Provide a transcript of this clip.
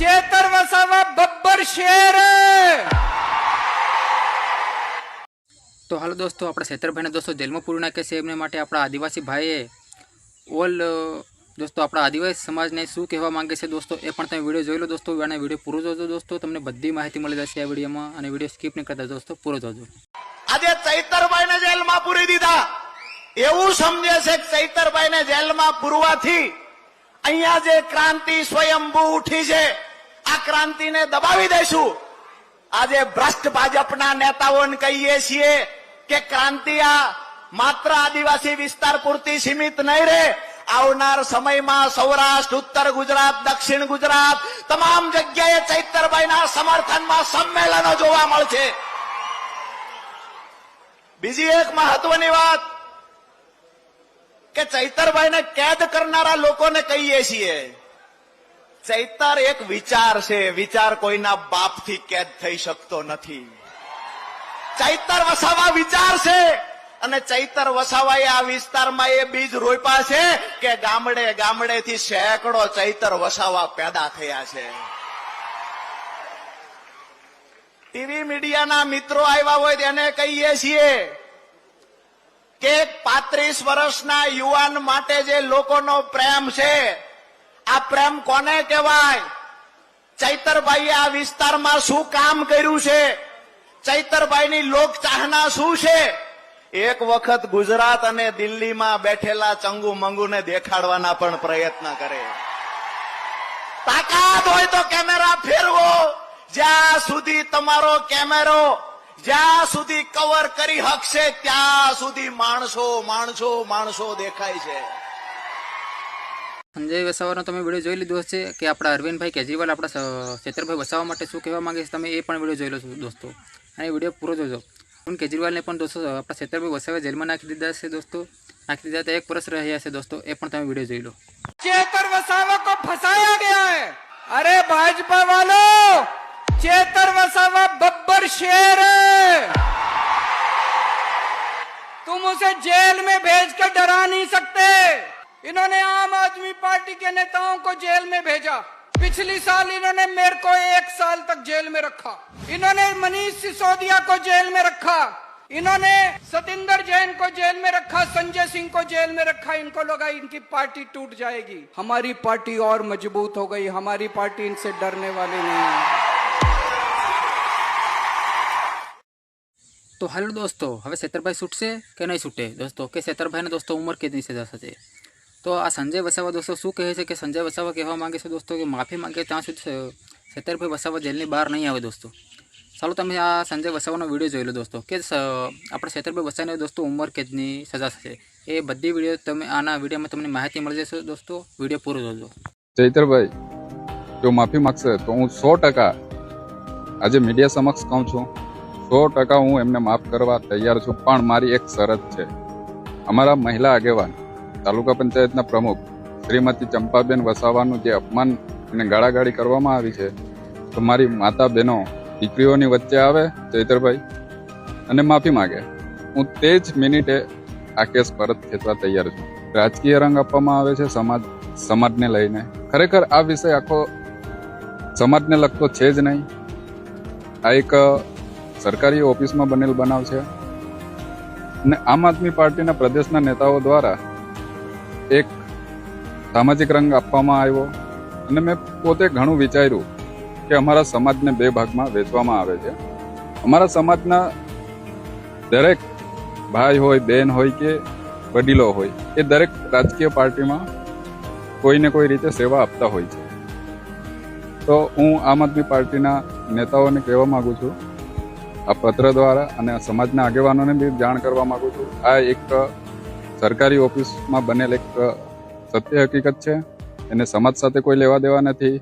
Chaitar Vasava Babbar share. તો હાલો દોસ્તો આપણા છેતરભાઈને દોસ્તો જેલમાં પૂરી નાખે છે એમને માટે આપણા આદિવાસી ભાઈએ ઓલ દોસ્તો આપણા આદિવાસી સમાજને શું કહેવા માંગે છે દોસ્તો એ પણ તમે વીડિયો જોઈ લો દોસ્તો અને વીડિયો પૂરો જોજો દોસ્તો તમને બધી માહિતી મળી જશે આ વિડીયોમાં અને વીડિયો સ્કીપ નહીં કરતા દોસ્તો પૂરો જોજો. આજે ચૈતરભાઈને જેલમાં પૂરી દીધા. એવું સમજે છે કે ચૈતરભાઈને જેલમાં પૂરવાથી અહીંયા જે ક્રાંતિ સ્વયંભૂ ઉઠી છે આ ક્રાંતિને દબાવી દઈશું આજે ભ્રષ્ટ ભાજપના નેતાઓને કહીએ છીએ કે ક્રાંતિ આ માત્ર આદિવાસી વિસ્તાર પૂરતી સીમિત નહીં રહે. આવનાર સમયમાં સૌરાષ્ટ્ર, ઉત્તર ગુજરાત, દક્ષિણ ગુજરાત તમામ જગ્યાએ ચૈતરભાઈના સમર્થનમાં સંમેલનો જોવા મળશે. બીજી એક મહત્વની વાત કે ચૈતરભાઈને કેદ કરનારા લોકોને કહીએ છીએ. ચૈતર એક વિચાર છે, વિચાર કોઈના બાપથી કેદ થઈ શકતો નથી. ચૈતર વસાવા વિચાર છે અને ચૈતર વસાવાએ આ વિસ્તારમાં એ બીજ રોપ્યા છે કે ગામડે ગામડેથી સેંકડો ચૈતર વસાવા પેદા થયા છે. ટીવી મીડિયાના મિત્રો આવ્યા હોય તેને કહીએ છીએ કે પાંત્રીસ વર્ષના યુવાન માટે જે લોકોનો પ્રેમ છે આ પ્રેમ કોને કહેવાય? ચૈતરભાઈએ આ વિસ્તારમાં શું કામ કર્યું છે? ચૈતરભાઈની લોક ચાહના શું છે? એક વખત ગુજરાત અને દિલ્હીમાં બેઠેલા ચંગુ મંગુને દેખાડવાના પણ પ્રયત્ન કરે. તાકાત હોય તો કેમેરા ફેરવો. જ્યાં સુધી તમારો કેમેરો, જ્યાં સુધી કવર કરી હકશે, ત્યાં સુધી માણસો માણસો માણસો દેખાય છે. સંજય વસાવાનો તમે વિડીયો જોઈ લીધો હશે કે આપણા અરવિંદભાઈ કેજરીવાલ આપણા સ- છેતરભાઈ વસાવા માટે શું કહેવા માંગે છે તમે એ પણ વિડીયો જોઈ લો છો દોસ્તો અને એ વિડીયો પૂરો જોજો અરવિંદ કેજરીવાલને પણ દોસ્તો આપણા છેતરભાઈ વસાવે જેલમાં નાખી દીધા છે દોસ્તો નાખી દીધા તો એક વર્ષ રહ્યા છે દોસ્તો એ પણ તમે વિડીયો જોઈ લો चेतर वसावा को फंसाया गया है अरे भाजपा वालों चेतर वसावा बब्बर शेर है तुम उसे जेल में भेज कर डरा नहीं सकते इन्होंने आम आदमी पार्टी के नेताओं को जेल में भेजा पिछली साल इन्होंने मेरे को एक साल तक जेल में रखा इन्होंने मनीष सिसोदिया को जेल में रखा इन्होंने सतिंदर जैन को जेल में रखा संजय सिंह को जेल में रखा इनको लगा इनकी पार्टी टूट जाएगी हमारी पार्टी और मजबूत हो गई हमारी पार्टी इनसे डरने वाली नहीं है તો હાલો દોસ્તો હવે છેતરભાઈ છૂટશે કે નહીં છૂટે દોસ્તો કે છેતરભાઈને દોસ્તો ઉંમર કેદની સજા થશે તો આ સંજય વસાવા દોસ્તો શું કહે છે કે સંજય વસાવા કહેવા માગે છે દોસ્તો કે માફી માંગે ત્યાં સુધી છેતરભાઈ વસાવા જેલની બહાર નહીં આવે દોસ્તો. ચાલો તમે આ સંજય વસાવાનો વીડિયો જોઈ લો દોસ્તો કે આપણે છેતરભાઈ વસાવાને દોસ્તો ઉંમર કેદની સજા થશે. એ બધી વીડિયો તમે આના વિડીયોમાં તમને માહિતી મળી જશે દોસ્તો. વીડિયો પૂરો જોજો. ચૈતરભાઈ, જો માફી માંગશે તો હું સો ટકા આજે મીડિયા સમક્ષ કહું છું. સો ટકા હું એમને માફ કરવા તૈયાર છું, પણ મારી એક શરત છે. અમારા મહિલા આગેવાન તાલુકા પંચાયતના પ્રમુખ શ્રીમતી ચંપાબેન વસાવાનું જે અપમાન અને ગાળાગાળી કરવામાં આવી છે, તો મારી માતા બહેનો દીકરીઓની વચ્ચે આવે, ચૈતરભાઈ, અને માફી માગે. હું તે જ મિનિટે આ કેસ પરત ખેંચવા તૈયાર છું. રાજકીય રંગ આપવામાં આવે છે, સમાજ, સમાજને લઈને. ખરેખર આ વિષય આખો સમાજને લગતો છે જ નહીં. આ એક સરકારી ઓફિસમાં બનેલ બનાવ છે. અને આમ આદમી પાર્ટીના પ્રદેશના નેતાઓ દ્વારા એક સામાજિક રંગ આપવામાં આવ્યો અને મેં પોતે ઘણું વિચાર્યું કે અમારા સમાજને બે ભાગમાં વેચવામાં આવે છે. અમારા સમાજના દરેક ભાઈ હોય બહેન હોય કે વડીલો હોય, એ દરેક રાજકીય પાર્ટીમાં કોઈને કોઈ રીતે સેવા આપતા હોય છે. તો હું આમ આદમી પાર્ટીના નેતાઓને કહેવા માંગુ છું, આ પત્ર દ્વારા અને સમાજના આગેવાનોને બી જાણ કરવા માંગુ છું. આ એક સરકારી ઓફિસમાં બનેલ એક સત્ય હકીકત છે. એને સમાજ સાથે કોઈ લેવા દેવા નથી.